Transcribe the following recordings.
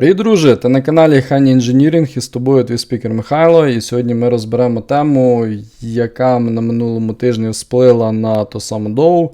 Привіт, друже! Ти на каналі Хані Engineering і з тобою твій спікер Михайло. І сьогодні ми розберемо тему, яка на минулому тижні всплила на то саме доу.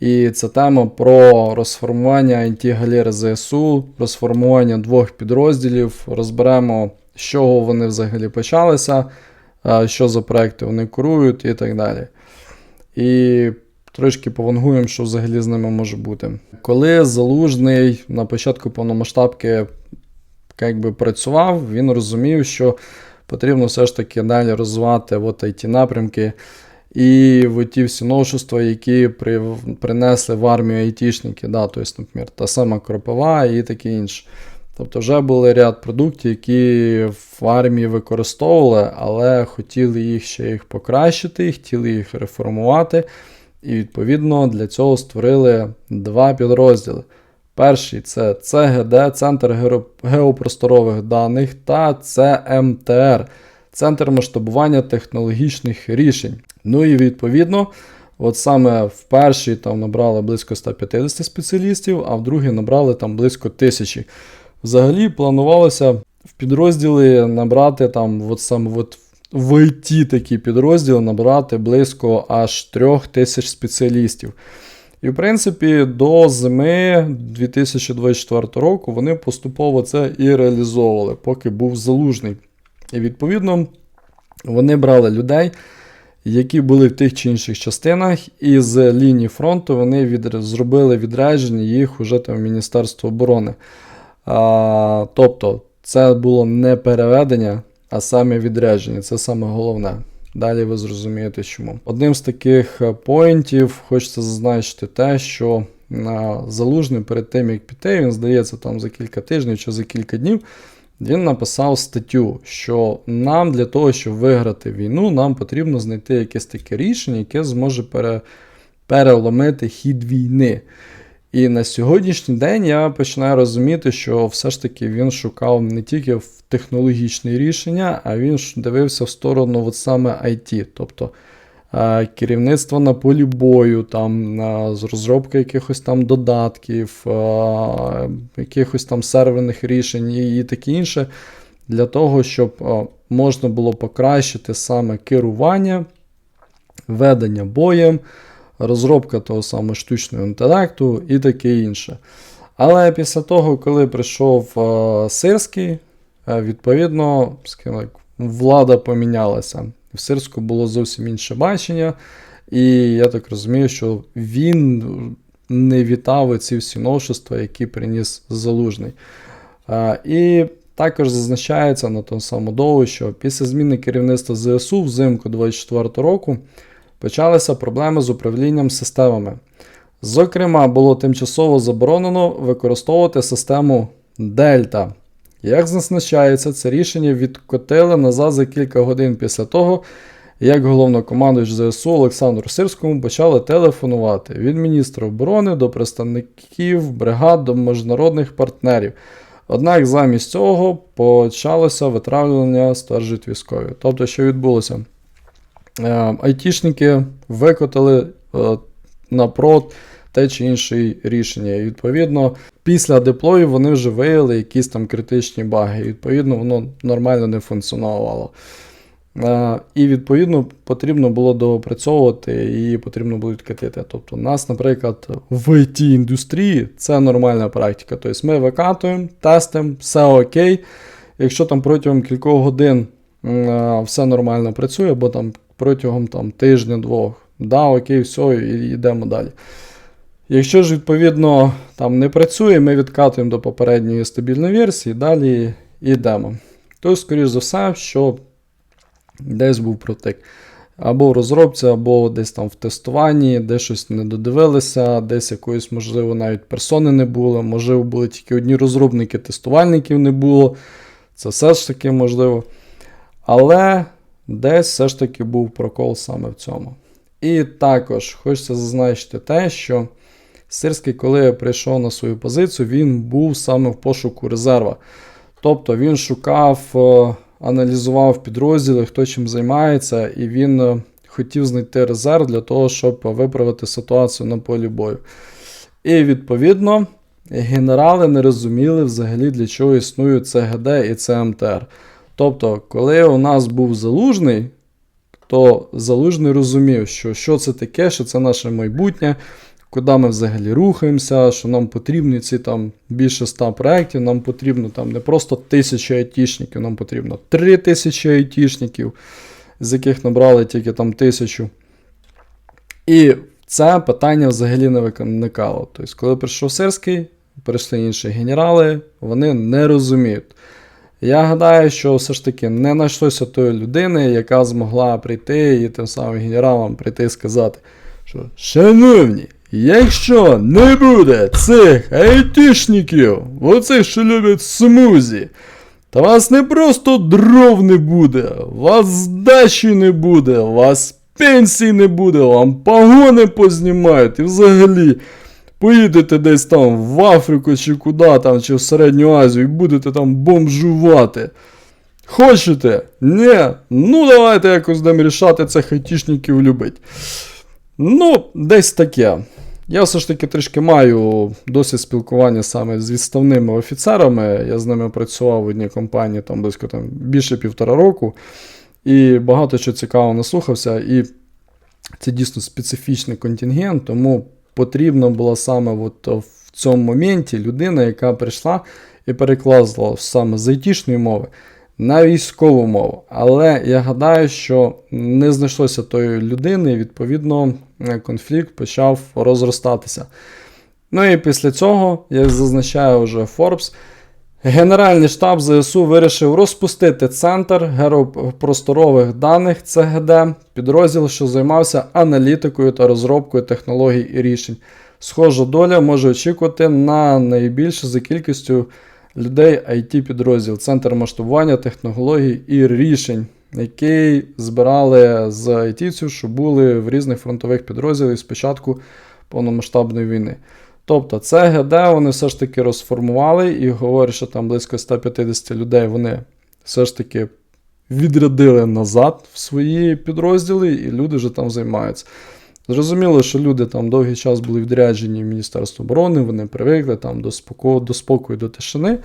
І це тема про розформування IT-галери ЗСУ, розформування двох підрозділів. Розберемо, з чого вони взагалі почалися, що за проекти вони курують і так далі. І трошки повангуємо, що взагалі з ними може бути. Коли залужний на початку повномасштабки як би, працював, він розумів, що потрібно все ж таки далі розвивати от it напрямки. І в ті всі новшества, які при, принесли в армію айтішники, да, тобто, наприклад, та сама кропова і таке інше. Тобто вже були ряд продуктів, які в армії використовували, але хотіли їх ще їх покращити, хотіли їх реформувати. І відповідно для цього створили два підрозділи. Перший це ЦГД, Центр геопросторових даних, та ЦМТР, Центр масштабування технологічних рішень. Ну і відповідно, от саме в першій там набрали близько 150 спеціалістів, а в другій набрали там близько тисячі. Взагалі планувалося в підрозділи набрати там, от саме от в IT такі підрозділи набрати близько аж трьох тисяч спеціалістів. І, в принципі, до зими 2024 року вони поступово це і реалізовували, поки був залужний. І відповідно вони брали людей, які були в тих чи інших частинах, і з лінії фронту вони від... зробили відрядження їх уже там в Міністерство оборони. А, Тобто, це було не переведення, а саме відрядження. Це саме головне. Далі ви зрозумієте чому. Одним з таких е, поінтів хочеться зазначити те, що е, залужний перед тим, як піти, він здається, там за кілька тижнів чи за кілька днів. Він написав статтю, що нам для того, щоб виграти війну, нам потрібно знайти якесь таке рішення, яке зможе пере, переломити хід війни. І на сьогоднішній день я починаю розуміти, що все ж таки він шукав не тільки в технологічне рішення, а він дивився в сторону от саме IT, тобто керівництво на полі бою, там, з розробки якихось там додатків, якихось там серверних рішень і таке інше, для того, щоб можна було покращити саме керування, ведення боєм розробка того самого штучного інтелекту і таке інше. Але після того, коли прийшов е, Сирський, е, відповідно, влада помінялася. В Сирську було зовсім інше бачення, і я так розумію, що він не вітав ці всі новшества, які приніс залужний. Е, і також зазначається на тому самому дову, що після зміни керівництва ЗСУ взимку 2024 року почалися проблеми з управлінням системами. Зокрема, було тимчасово заборонено використовувати систему Дельта. Як зазначається, це рішення відкотили назад за кілька годин після того, як головнокомандуюч ЗСУ Олександру Сирському почали телефонувати від міністра оборони до представників бригад до міжнародних партнерів. Однак замість цього почалося витравлення, стверджують військові. Тобто, що відбулося? Е, айтішники викотили е, напрот те чи інше рішення. І відповідно, після деплою вони вже виявили якісь там критичні баги. І відповідно, воно нормально не функціонувало. Е, і, відповідно, потрібно було доопрацьовувати і потрібно було відкатити. Тобто, у нас, наприклад, в it індустрії це нормальна практика. Тобто ми викатуємо, тестимо, все окей. Якщо там протягом кількох годин все нормально працює, або там протягом там, тижня-двох. Да, окей, все, і йдемо далі. Якщо ж, відповідно, там не працює, ми відкатуємо до попередньої стабільної версії, далі йдемо. Тобто, скоріш за все, що десь був протик. Або в розробці, або десь там в тестуванні, де щось не додивилися, десь якоїсь, можливо, навіть персони не було, можливо, були тільки одні розробники, тестувальників не було. Це все ж таки можливо. Але Десь все ж таки був прокол саме в цьому. І також хочеться зазначити те, що Сирський, коли прийшов на свою позицію, він був саме в пошуку резерва. Тобто він шукав, е, аналізував підрозділи, хто чим займається, і він е, хотів знайти резерв для того, щоб виправити ситуацію на полі бою. І відповідно генерали не розуміли взагалі, для чого існують ЦГД і ЦМТР. Тобто, коли у нас був залужний, то залужний розумів, що що це таке, що це наше майбутнє, куди ми взагалі рухаємося, що нам потрібні ці там більше 100 проєктів, нам потрібно там не просто тисячі айтішників, нам потрібно 3 тисячі айтішників, з яких набрали тільки там тисячу. І це питання взагалі не виникало. Тобто, коли прийшов Сирський, прийшли інші генерали, вони не розуміють. Я гадаю, що все ж таки не знайшлося тої людини, яка змогла прийти і тим самим генералам прийти і сказати, що шановні, якщо не буде цих айтішників, оцих, що люблять смузі, та вас не просто дров не буде, вас здачі не буде, вас пенсій не буде, вам погони познімають і взагалі. Поїдете десь там в Африку чи куди там, чи в Середню Азію і будете там бомжувати. Хочете? Ні? Ну давайте якось будемо рішати цих айтішників любить. Ну, десь таке. Я все ж таки трішки маю досвід спілкування саме з відставними офіцерами. Я з ними працював в одній компанії там близько там, більше півтора року. І багато що цікаво наслухався. І це дійсно специфічний контингент, тому потрібна була саме от в цьому моменті людина, яка прийшла і переклала саме з айтішної мови на військову мову. Але я гадаю, що не знайшлося тої людини, і відповідно конфлікт почав розростатися. Ну і після цього, як зазначає вже Forbes, Генеральний штаб ЗСУ вирішив розпустити центр геопросторових даних ЦГД, підрозділ, що займався аналітикою та розробкою технологій і рішень. Схожа доля може очікувати на найбільше за кількістю людей it підрозділ, центр масштабування технологій і рішень, який збирали з айтівців, що були в різних фронтових підрозділах з початку повномасштабної війни. Тобто це ГД вони все ж таки розформували і говорять, що там близько 150 людей вони все ж таки відрядили назад в свої підрозділи, і люди вже там займаються. Зрозуміло, що люди там довгий час були відряджені в Міністерство оборони, вони привикли там до спокою, до спокою, до тишини.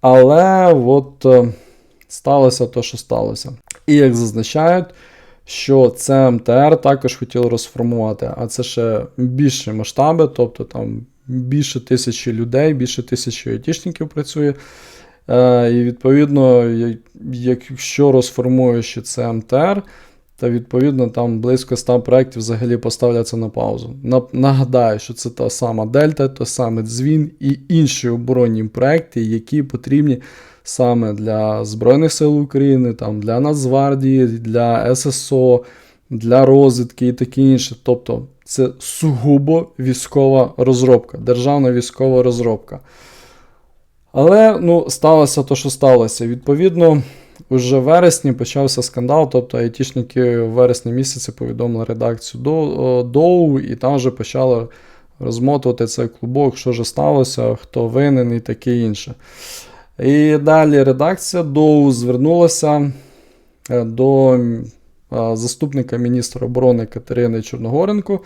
Але от е, сталося те, що сталося. І як зазначають, що це МТР також хотіли розформувати, а це ще більше масштаби, тобто там більше тисячі людей, більше тисячі айтішників працює. Е, І відповідно, якщо розформуєш це МТР, то відповідно там близько 100 проєктів взагалі поставляться на паузу. Нагадаю, що це та сама Дельта, той самий Дзвін і інші оборонні проекти, які потрібні саме для Збройних сил України, там, для Нацгвардії, для ССО, для розвідки і таке інше. Тобто це сугубо військова розробка, державна військова розробка. Але ну, сталося те, що сталося. Відповідно, вже в вересні почався скандал, тобто айтішники в вересні місяці повідомили редакцію ДОУ, і там вже почали розмотувати цей клубок, що ж сталося, хто винен і таке інше. І далі редакція ДОУ звернулася е, до е, заступника міністра оборони Катерини Чорногоренко.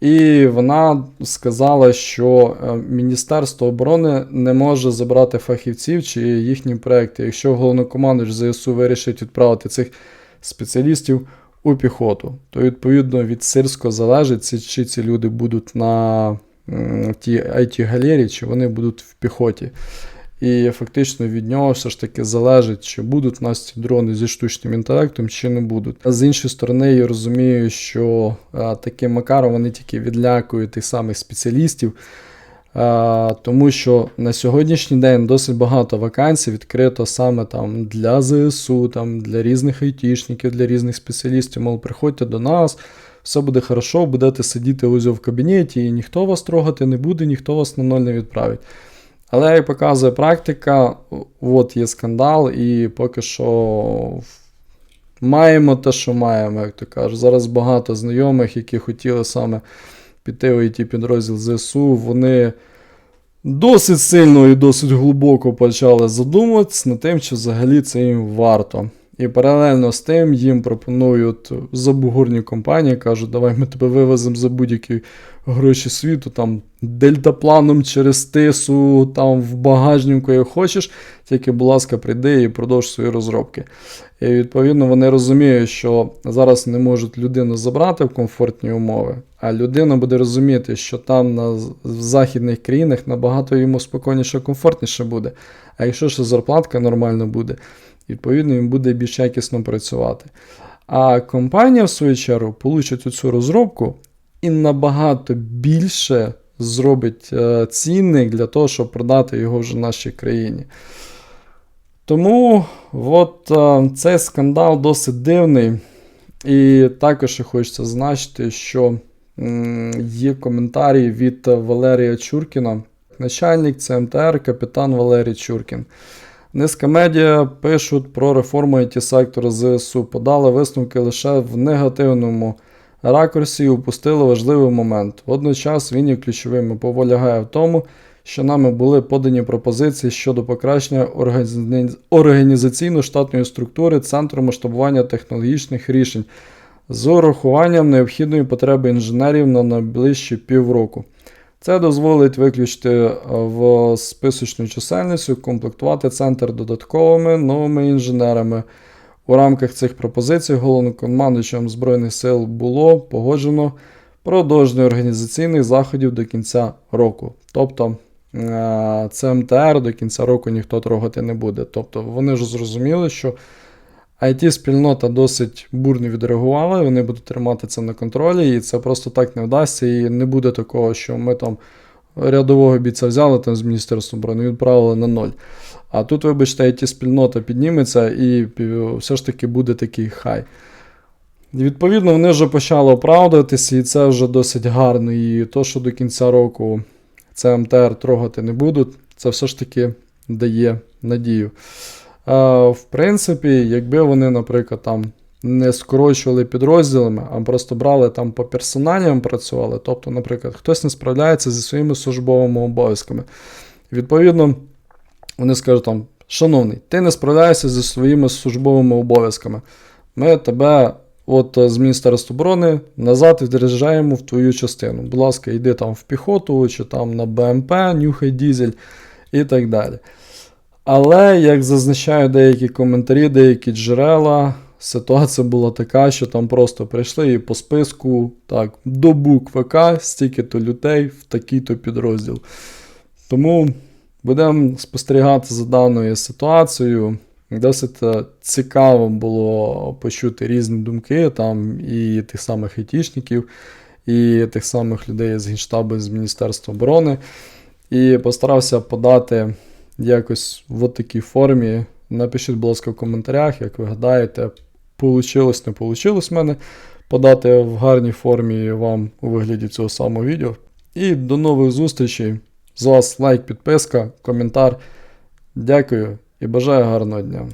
І вона сказала, що е, Міністерство оборони не може забрати фахівців чи їхні проекти, якщо головнокомандуючий ЗСУ вирішить відправити цих спеціалістів у піхоту. То, відповідно, від Сирського залежить, чи ці люди будуть на тій it галерії чи вони будуть в піхоті. І фактично від нього все ж таки залежить, чи будуть у нас ці дрони зі штучним інтелектом, чи не будуть. А з іншої сторони, я розумію, що а, таким макаром вони тільки відлякують тих самих спеціалістів. А, тому що на сьогоднішній день досить багато вакансій відкрито саме там для ЗСУ, там для різних айтішників, для різних спеціалістів. Мол, приходьте до нас, все буде хорошо, будете сидіти ось в кабінеті, і ніхто вас трогати не буде, ніхто вас на ноль не відправить. Але як показує практика, от є скандал, і поки що маємо те, що маємо, як то кажуть. Зараз багато знайомих, які хотіли саме піти в it підрозділ ЗСУ, вони досить сильно і досить глибоко почали задумуватися над тим, чи взагалі це їм варто. І паралельно з тим їм пропонують забугурні компанії, кажуть, давай ми тебе вивеземо за будь-який гроші світу, там дельтапланом через тису, там в багажнику, як хочеш, тільки, будь ласка, прийди і продовж свої розробки. І відповідно вони розуміють, що зараз не можуть людину забрати в комфортні умови, а людина буде розуміти, що там на, в західних країнах набагато йому спокійніше, комфортніше буде. А якщо ще зарплатка нормально буде, відповідно він буде більш якісно працювати. А компанія, в свою чергу, получить цю розробку і набагато більше зробить е, цінник для того, щоб продати його вже в нашій країні. Тому от, е, цей скандал досить дивний. І також хочеться зазначити, що є коментарі від Валерія Чуркіна, начальник ЦМТР, капітан Валерій Чуркін. Низка медіа пишуть про реформу it сектора ЗСУ, подали висновки лише в негативному ракурсі і упустили важливий момент. Водночас він є ключовим і полягає в тому, що нами були подані пропозиції щодо покращення органі- організаційно-штатної структури Центру масштабування технологічних рішень з урахуванням необхідної потреби інженерів на найближчі півроку. Це дозволить виключити е, в списочну чисельність, комплектувати центр додатковими новими інженерами. У рамках цих пропозицій головнокомандуючим Збройних сил було погоджено продовження організаційних заходів до кінця року. Тобто е, ЦМТР до кінця року ніхто трогати не буде. Тобто вони ж зрозуміли, що IT-спільнота досить бурно відреагувала, вони будуть тримати це на контролі, і це просто так не вдасться. І не буде такого, що ми там рядового бійця взяли там з Міністерства оборони і відправили на ноль. А тут, вибачте, IT-спільнота підніметься і все ж таки буде такий хай. Відповідно, вони вже почали оправдуватися, і це вже досить гарно. І то, що до кінця року ЦМТР трогати не будуть, це все ж таки дає надію. Е, в принципі, якби вони, наприклад, там не скорочували підрозділами, а просто брали там по персоналям працювали, тобто, наприклад, хтось не справляється зі своїми службовими обов'язками. Відповідно, вони скажуть там: шановний, ти не справляєшся зі своїми службовими обов'язками. Ми тебе. От е, з Міністерства оборони назад відряджаємо в твою частину. Будь ласка, йди там в піхоту чи там на БМП, нюхай дізель і так далі. Але, як зазначають деякі коментарі, деякі джерела, ситуація була така, що там просто прийшли і по списку так, до букви К стільки-то людей в такий-то підрозділ. Тому будемо спостерігати за даною ситуацією. Досить е, цікаво було почути різні думки там і тих самих айтішників, і тих самих людей з Генштабу з Міністерства оборони. І постарався подати якось в такій формі. Напишіть, будь ласка, в коментарях, як ви гадаєте, получилось, не получилось в мене подати в гарній формі вам у вигляді цього самого відео. І до нових зустрічей. З вас лайк, підписка, коментар. Дякую і бажаю гарного дня.